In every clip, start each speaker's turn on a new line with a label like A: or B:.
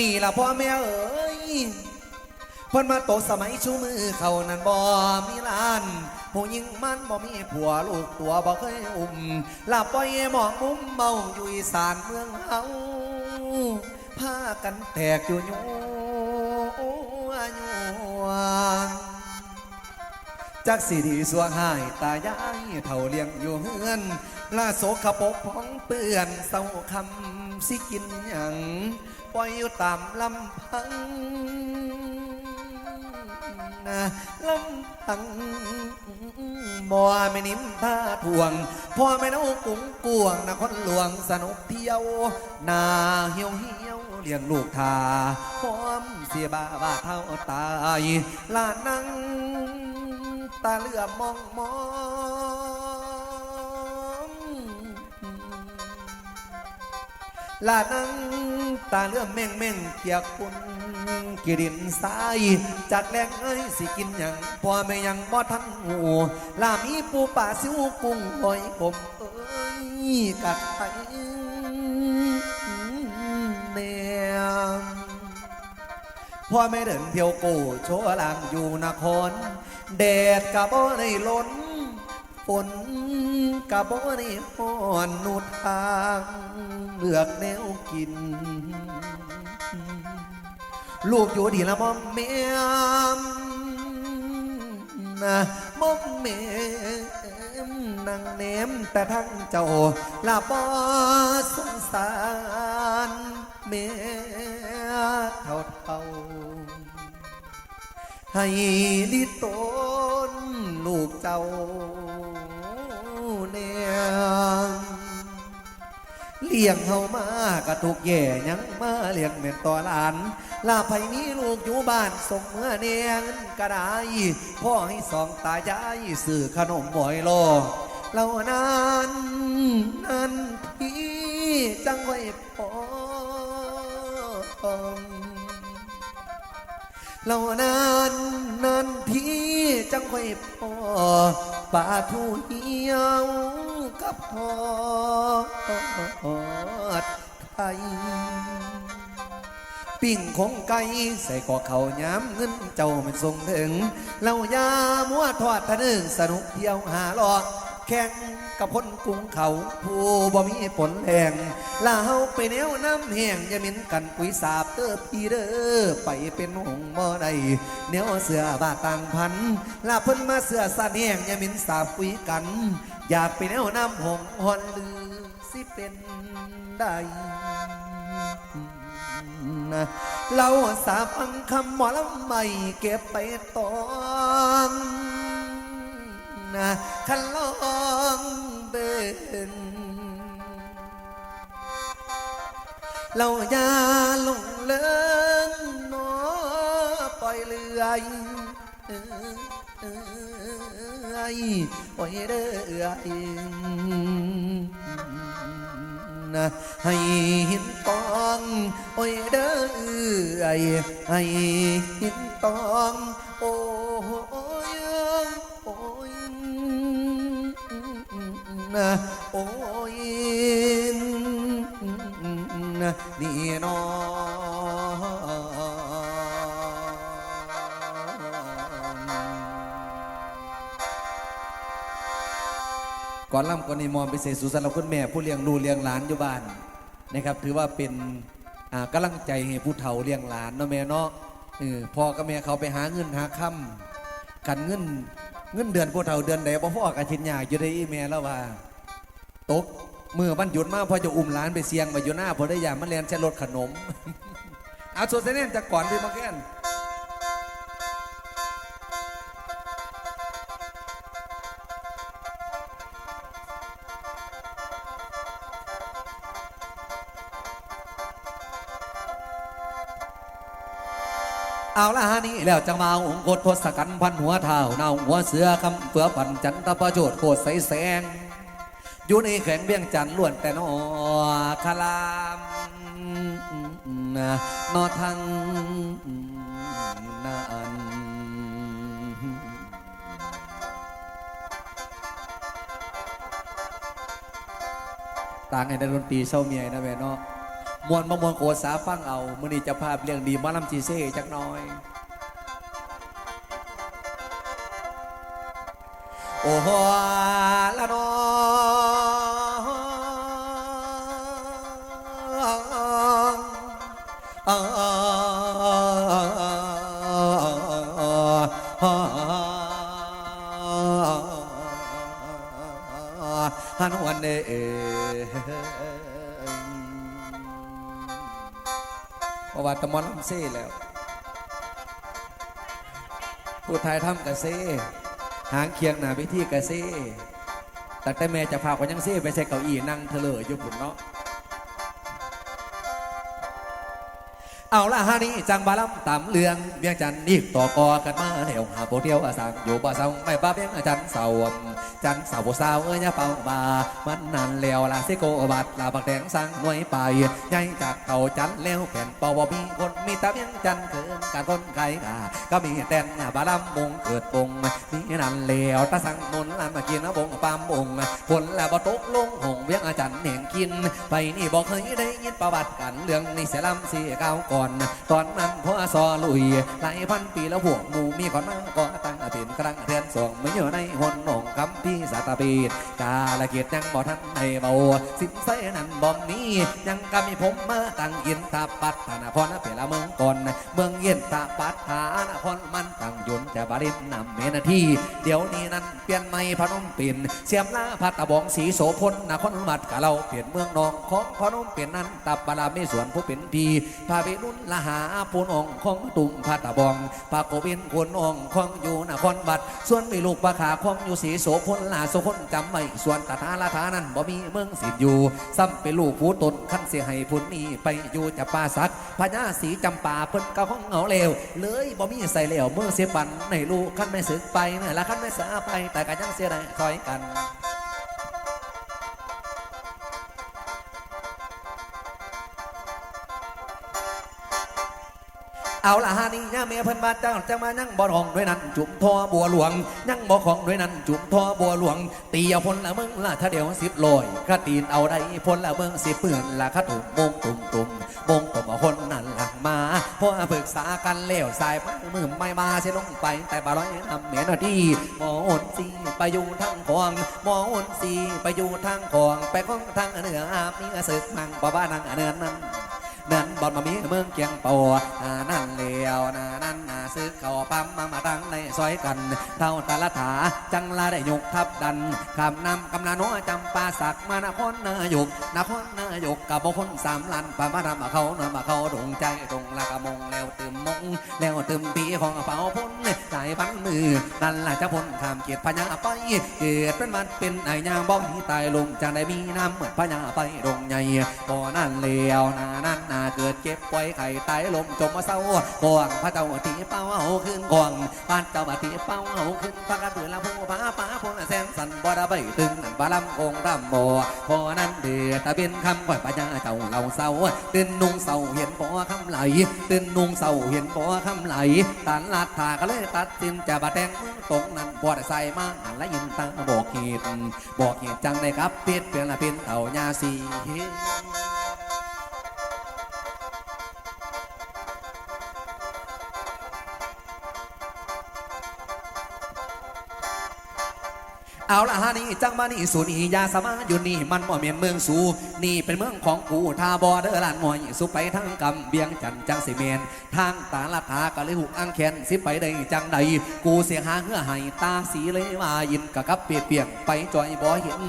A: นี่ล่ะพ่อแม่เอ๋ยเพิ่นมาโตสมัยชูมือเขานั้นบ่มีลาน ผู้หญิงมันบ่มีผัวลูกตัวบ่เคยอุ้มลาปล่อยมองมุมเมาอยู่อีสานเมืองเฮา กันแตกอยู่ยัวยัวจักสิดีสัวหายตายายเท่าเลี้ยงอยู่เฮือนลาโสขปกพ้องเปื้อนเศร้าคำสิกินหยังปล่อยอยู่ตามลำพังนะลำพังบ่ไม่นิ่มท่าทวงพ่อแม่นกกุ้งกวงนะครหลวงสนุกเที่ยวนาเหี่ยวเหี่ยว เลี้ยงลูกทาพร้อมเสียบาบาเท่าตายลานั่งตาเลือมมองมองลานั่งตาเลือมแม่งแม่งเกียกปุ่นกิรินสายจากแรงเอ้ยสิกินหยังพ่อแม่ยังบ่ทันหูลามีปูป่าซิวกุ้งหอยผมเอ้ยกัดไปแนม พ่อแม่เดินเที่ยวโกโชว์ลางอยู่นครแดดกะบ่ได้ล้นฝนกะบ่ได้ฮ้อนนุดทางเลือกแนวกิน ลูกอยู่ดีละมอมเมียมนะมอมเมียมนั่งเนมแต่ทั้งเจ้าลาบอสงสาร เมียเท่าเท่าให้ลิตนลูกเจ้าเนี่ยเลี้ยงเฮามากระทุกแย่ยังมาเลี้ยงเม็นต่อหลาน ลาไผมีลูกอยู่บ้านส่งเมื่อเนียงก็ไดพ่อให้สองตายายซื้อขนมบ่อยโลเหล่านั้นนั้นพี่จังไว้พอ เหล่านั้นนั้นพี่จังค่อยพอป่าทูเหี่ยวกับพอดไข่ปิ่งของไก่ใส่กอเขาย้ำเงินเจ้ามันส่งถึงเหล่ายามัวทอดทะนึงสนุกเที่ยวหาลอกแข่ง กับพ้นกรุงเขาผู้บ่มีผลแรงลาเฮาไปแนวน้ำแห้งอย่ามินกันปุ๋ยสาบเตอพี่เด้อไปเป็นหงบ่ได้แนวเสือบาต่างพันลาเพิ่นมาเสือสาดแห้งอย่ามินสาบปุ๋ยกัน อยากไปแนวน้ำหงหอนลือสิเป็นได้เราสาฟังคำหมอลำไม่เก็บไปตอน นะคันลองเดินเราอย่าลงเลินนอปล่อยเลื่อยเอ้ปล่อยเรื่อยนะให้ห็นตองโอ้ยเด้อเอ้ให้ห็นตองโอ้ นะโอ้ยนะนี่นอก่อนล่ำก่อนนี้มอมพิเศษสุสานเราคุณแม่ผู้เลี้ยงดูเลี้ยงหลานอยู่บ้านนะครับ ถือว่าเป็นอ่าลังใจให้ผู้เฒ่าเลี้ยงหลานเนาะแม่เนาะเออพ่อกับแม่เขาไปหาเงินหาคำกันเงิน เงินเดือนผู้เฒ่าเดือนใดบ่พ่อกระชินยากอยู่ได้อีเมลแล้วว่า ตกมือบันหยุดมาพอจะอุ้มหลานไปเสียงมาอยู่หน้าพอได้ยามมาเรียนใช้รถขนม เอาส่วนเส้นจากก่อนพี่มาแก่น เอาละฮะนี่แล้วจังมาองค์กฎทศกัณฐ์พันหัวเท้าเนาหัวเสือคำเฟือปันจันทประโจทย์โคตรใสแสงอยู่ในแข่งเบี้ยงจันทร์ล้วนแต่นอคลามนอทั้งนั้นต่างให้ได้ดนตรีเศร้าเมียนะแม่เนาะ มวนมามวนโกษาฟังเอามือนี้จะภาพเรื่องดีมาลำจีเซ่จักน้อย โอ้โหละเนฮันวันเด ราะว่าตะมอนลำเซ่แล้วผู้ไทยทำกะเซ่หางเคียงหนาพิธีกะเซ่แต่แต่แม่จะพากันยังเซ่ไปใส่เก้าอี้นั่งเถลออยู่พุ่นเนาะ เอาละฮานี่จังบาลำตามเลืองเบียงจันนี่ต่อกอกันมาแนวหาโปเที่ยวอาสังอยู่บ่าเศร้าไม่บ้าเบียงจันทร์เสาจันทร์เสาบ่สาวเอ้ยยาเป่าบามันนานแล้วลาสิโกบัดลาบักแดงสังหน่วยไปใหญ่จากเขาจันแล้วแผ่นเป่าบ่มีคนมีต่เบียงจันเขินการคนไก่กาก็มีแต่นบาลำมงเกิดปงมีนันแล้วตาสังมนลานมากินบงปามบงฝนละบ่ตกลงหงเวียงอาจารย์เหน่งกิน ไปนี่บอกเคยได้ยินประวัติกันเรื่องนี่เสียลำสีเก้าก่อน ตอนนั้นพ่อซอลุยหลายพันปีแล้วพวกหมูมีก่อนมาก่อตั้งเป็นครั้งเรียนส่งไม่อยู่ในหนหนองคำพี่สาตาปีดกาละเกียดยังบ่ทันในเบาสินใส่นั้นบ่มียังก็มีผมมาตั้งยินตาปัตตานาพรเปละเมืองก่อนเมืองเย็นตาปัตตานาพรมันตั้งยุนจะบารินนำเมนาทีเดี๋ยวนี้นั้นเปลี่ยนไม่พนมปลี่นเสียมลาพัตตะบองสีโสพลนครมัดกะเราเปลี่ยนเมืองนองของพนมเปลี่ยนนั้นตับบาราไม่สวนผู้เป็นพีพาไปนุ่นละหาปูนองของตุ่มพัตตะบองปากโกบินคนองของอยู่นครบัดส่วนมีลูกปลาขาของอยู่สีโสพลลาโสพลจำไม่ส่วนตาทาลาทานั้นบ่มีเมืองสิทธิ์อยู่ซ้ำเป็นลูกผู้ตนขั้นเสียให้พุนนี้ไปอยู่จะป่าสักพญาสีจำป่าเพิ่นเก่าของเหงาเลวเลยบ่มีใส่เหลวเมื่อเสียปันในลูกขั้นไม่สึกไปเนี่ยละขั้นไม่สาไปแต่ก็ยังเสียได้คอยกัน เอาละฮานี่ย่าเมียเพิ่นบาเจ้าจะมานั่งบ่ของด้วยนั้นจุ่มทอบัวหลวง นั่งบ่ของด้วยนั้นจุ่มทอบัวหลวง ตีเอาพลละมึงละถ้าเดี๋ยวสิบลอยข้าตีนเอาได้พลละมึงสิบเปื่อนละข้าถุงมงตุ่มตุ่มมงตุ่มเอาคนนั่นหลังมาเพราะปรึกษากันแล้วสายมือไม่มาเสียลงไป แต่บาร้อยทำเมียนาทีหมออนสีไปอยู่ทางของหมออนสีไปอยู่ทางของไปของทางเหนืออาบมีศึกมังป่บ้านนางเนือนนั้ นนั่นบอลมามีเมืองเกียงเป่าอ่านั่นเลียวนะนั่นนาซื้อเขาปั๊มมามาตั้งในซอยกัน เท่าตาละถาจังลาได้ยกทับดันคำนำกำนาโนจำปาสักมานครนายกนครนายกกับบคนสามลันปามาทำมาเขานมาเขาดงใจดงละกะมงแล้วตื่มมงแล้วตื่มปีของเป่าพ้นสายพันมือนั่นละจะพ้นข้ามเกียรติพญาไปเกิดเป็นมันเป็นไอ้ยางบอมที่ตายลงจะได้มีน้ำเหมือนพญาไปดงใหญ่บ่อนั่นเลียวนะนั่นนาเกิดเก็บไว้ไข่ตายลมจมมาเศร้ากวางพระเจ้าตีเป้าเอาขึ้นกวางบ้านเจ้าบาตีเป้าเอาขึ้นพระกระเบือละผู้ป้าป้าพงแสนสันบ่ได้ใบตึงบาลำองรำบ่พอนั้นเดือตะเป็นคำก่อยปัญญาเจ้าเราเศร้าตื่นนุ่งเศร้าเห็นบ่คำไหลตื่นนุ่งเศร้าเห็นบ่คำไหลตันลาดถาก็เลยตัดสินจะบาแตงเมืองตรงนั้นบ่ได้ใส่มาอันละยินตั้งบอกเหตุบอกเหตุจังในครับเปียดเปลี่ยนละเป็นเต่ายาสี เอาละฮะนี่จังมานี่สุนียาสมาอยู่นี่มันบ่เมียนเมืองสูนี่เป็นเมืองของกูทาบอเดอร์ลานหน่อยสุไปทางกำเบียงจันจังสิเมนทางตาลาทาก็เลยหุกอังแขนสิไปได้จังใดกูเสียหาเหือให้ตาสีเลยว่ายินกะกับเปียกเปียกไปจอยบ่เห็น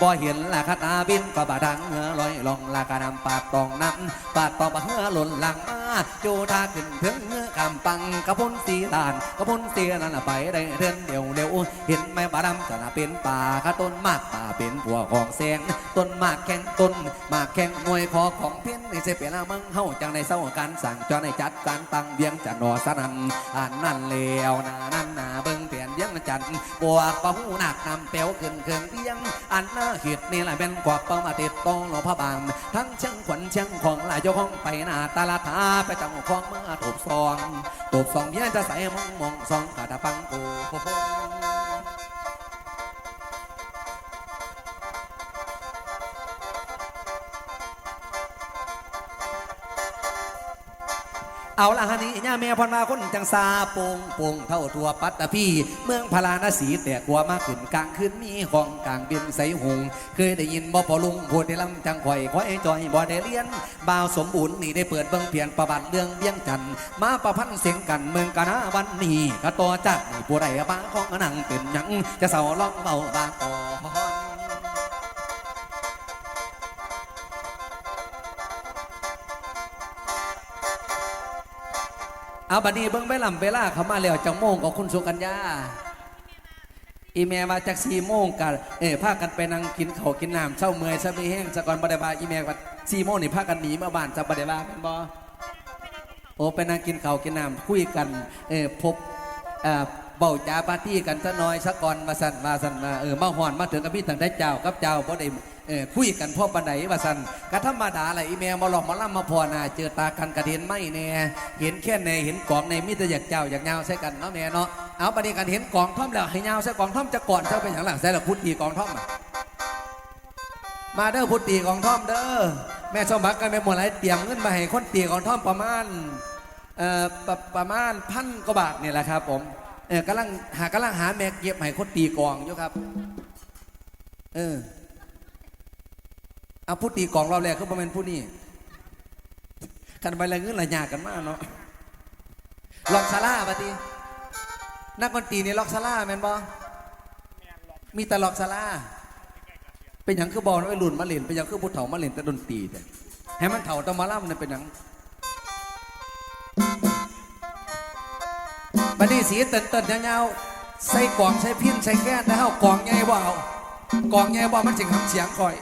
A: บ่เห็นละคาตาบินก็บาดังเหือลอยลองละกะนำปาดตองนั้นปาดตองบะเหือหล่นหลังมาโจทาขึ้นถึงเหือกำปังกระพุนสีลานกระพุนเสียนั่นไปได้เดินเดียวเดียวเห็นแม่บาดำจะน่ะเป็นป่าข้าต้นมากป่าเป็นผัวของแสงต้นมากแข้งต้นมากแข้งหน่วยคอของเพี้ยนนี่เสเปล่ามึงเฮาจังในเศร้าการสั่งจอในจัดการตั้งเบียงจะนอสนันอันนั่นเลวนานั่นนาเบิ่งเปลี่ยนเบียงจันทร์บวกปะหูหนักนำเปียวขึ้นเครื่องเบียงอันน่าหิดนี่แหละเป็นกวักเป้ามาติดตองหลวงพระบาง ทั้งเชียงขวัญเชียงของหลายยกห้องไปหน้าตาลาทาไปจังของเมื่อถูกซองถูกซองเยี่ยจะใส่มองมองซองกระดาปังกู เอาละฮะนี่ย่าแม่พรมาคนจังซาโปงโปงเท่าตัวปัตตพี่ เมืองพาราณสีแต่กลัวมาขึ้นกลางคืนมีของกลางเบินใสหง เคยได้ยินบ่พอลุงพูดได้ลำจังข่อยข่อยจอยบ่ได้เรียนบ่าวสมบูรณ์นี่ได้เปิดเบิ่งเพียนประวัติเรื่องเบี้ยงจันมาประพันธ์เสียงกันเมืองกะนาวันนี้กะต่อจากผู้ใดบ้างของหนังเป็นยังจะเศร้าร้องเบาบางก่อ เอาบัดนี้เบิ่งไปลำเวลาเขามาแล้วจังโมงกับคุณสุกัญญาอีเมลมาจากสี่โมงกันเอ้พากันไปนั่งกินเขากินน้ำเช้าเมื่อยซะม่แห้งสะกอนบไดบาอีเมลว่าสี่โมงนี่พากันหนีมาบ้านจะบไดบาเป็นบ่โอ้ไปนั่งกินเขากินน้ำคุยกันเออพบเอ่อเบาจ้าปาร์ตี้กันซะน่อยสะก่อนมาสั่นมาสั่นมาเออมาหอนมาถึงกับพี่ตั้งแต่เจ้ากับเจ้าบ่ได้ เออคุยกันพ่อปันไดว่าสันกะธรรมดาแหละอีเมลมาหลอกมาล่ำมาพอน่ะเจอตากันกระเด็นไม่แน่เห็นแค่ในเห็นกล่องในมิตรอยากเจ้าอยากเงาใส่กันเนาะแม่เนาะเอาประเด็นกันเห็นกล่องท่อมแล้วให้เงาใส่กล่องท่อมจะก่อนเจ้าเป็นอย่างหลังใส่ละพุทธีกล่องท่อมมาเด้อพุทธีของท่อมเด้อแม่สมบักกันแม่หมดไรเตรียมเงินมาให้คนตีของท่อมประมาณเอ่อประประมาณพันกว่าบาทเนี่ยแหละครับผมเออกำลังหากำลังหาแม่เก็บให้คนตีกองอยู่ครับ เออ เอาผู้ตีกองรอบแรกคือประมาณผู้นี้กันไปอะไรเงินอะยากกันมากเนาะล็อกซาร่าปะตีนักดนตรีนี่ล็อกซาร่าแมนบ่มีแต่ล็อกซาร่าเป็นอย่างคือบอลไอ้รุ่นมาเล่นเป็นอย่างคือผู้เฒ่ามาเล่นแต่ดนตรีแต่ให้มันเฒ่าต้องมาล่ำเนั่นเป็นอย่างบัดนี้สีเตินเตินยาวๆใส่กล่องใส่พิ้นใส่แก้นนะฮากล่องใหญ่บ่เอากล่องใหญ่บ่มันจึงทำเสียงคอย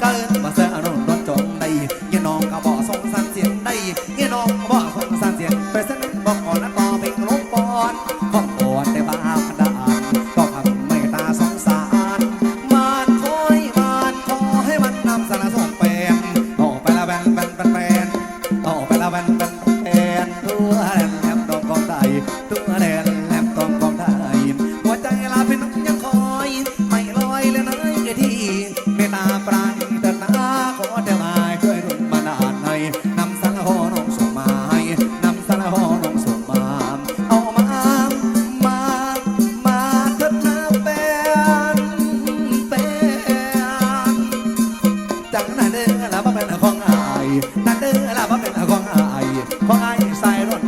A: นก้ นเด้อละบ่เป็นของอายของอายใส่รถ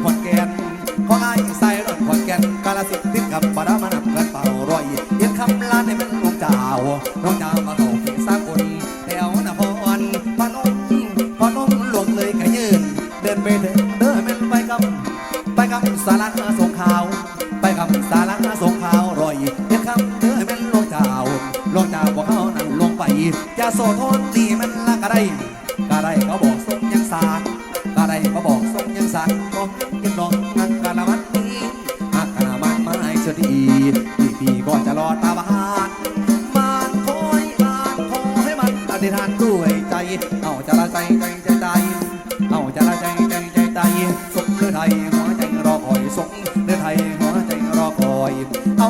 A: เอา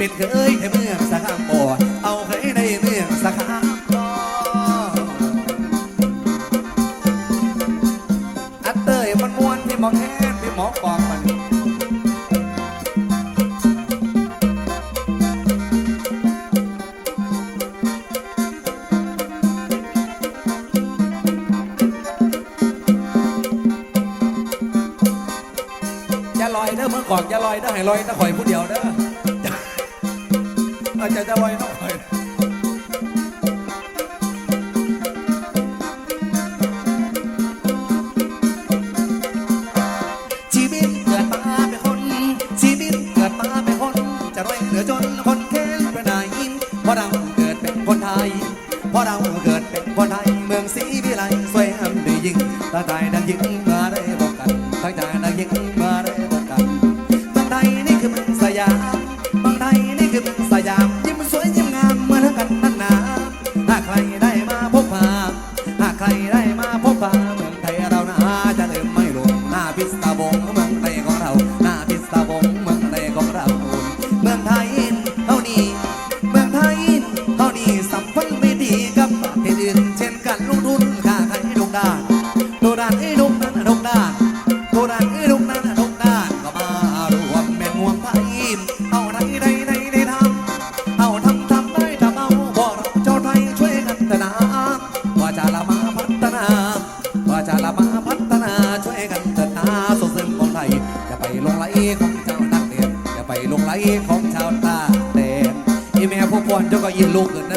A: เป็นเคยแต่เมื่อสางบ่อ คนไทย เพราะเราเกิดเป็นคนไทย เมืองศรีวิไลสวยงามดียิ่งตาไทยดังยิ่ง
B: you look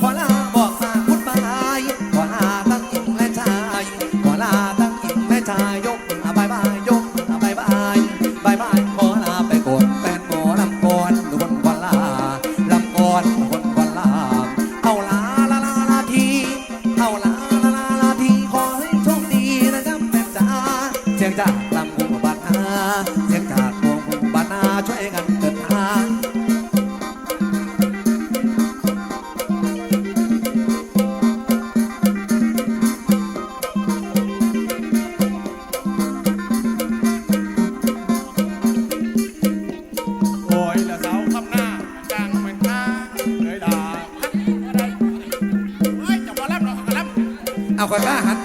B: Hóa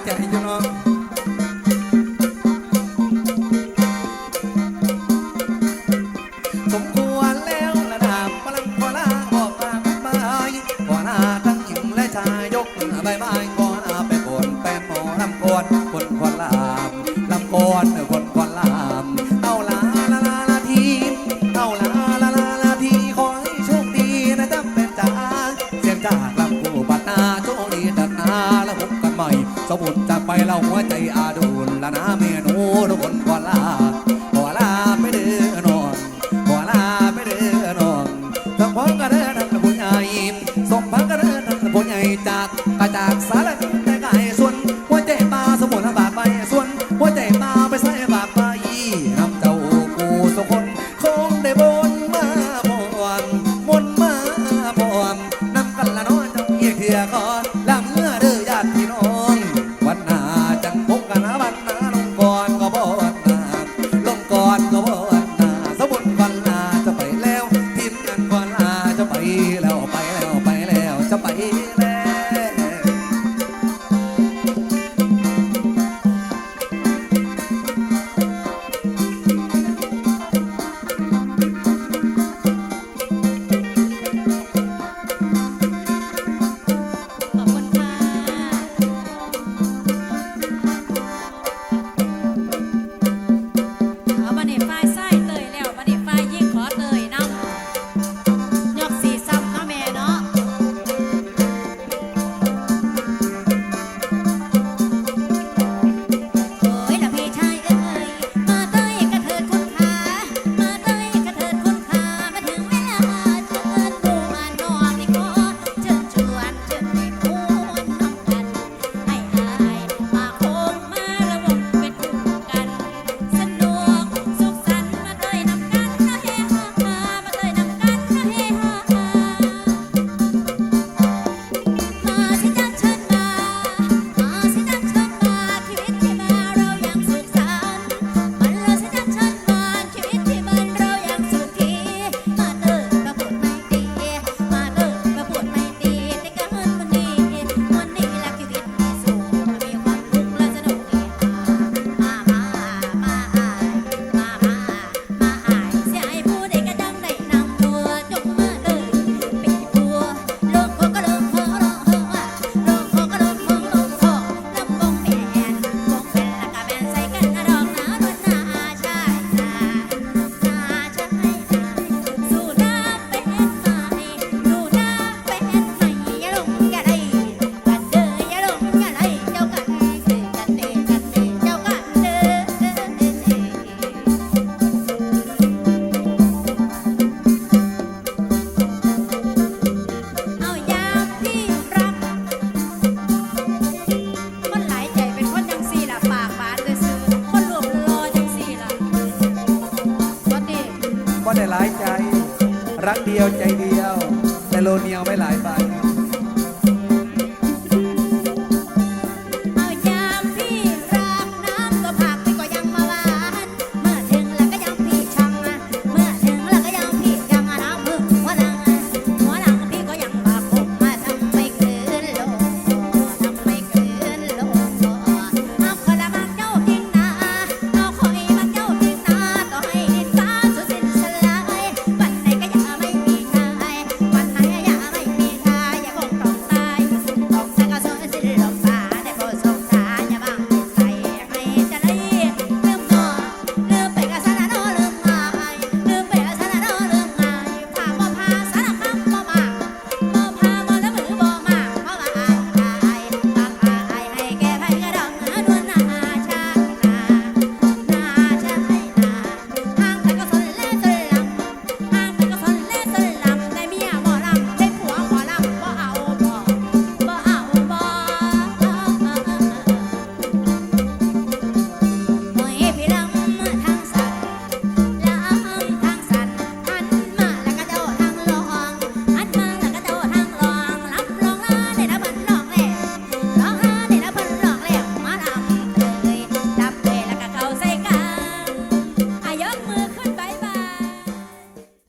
B: Thank you, รักเดียวใจเดียว แต่โลเนียวไม่หลายใบ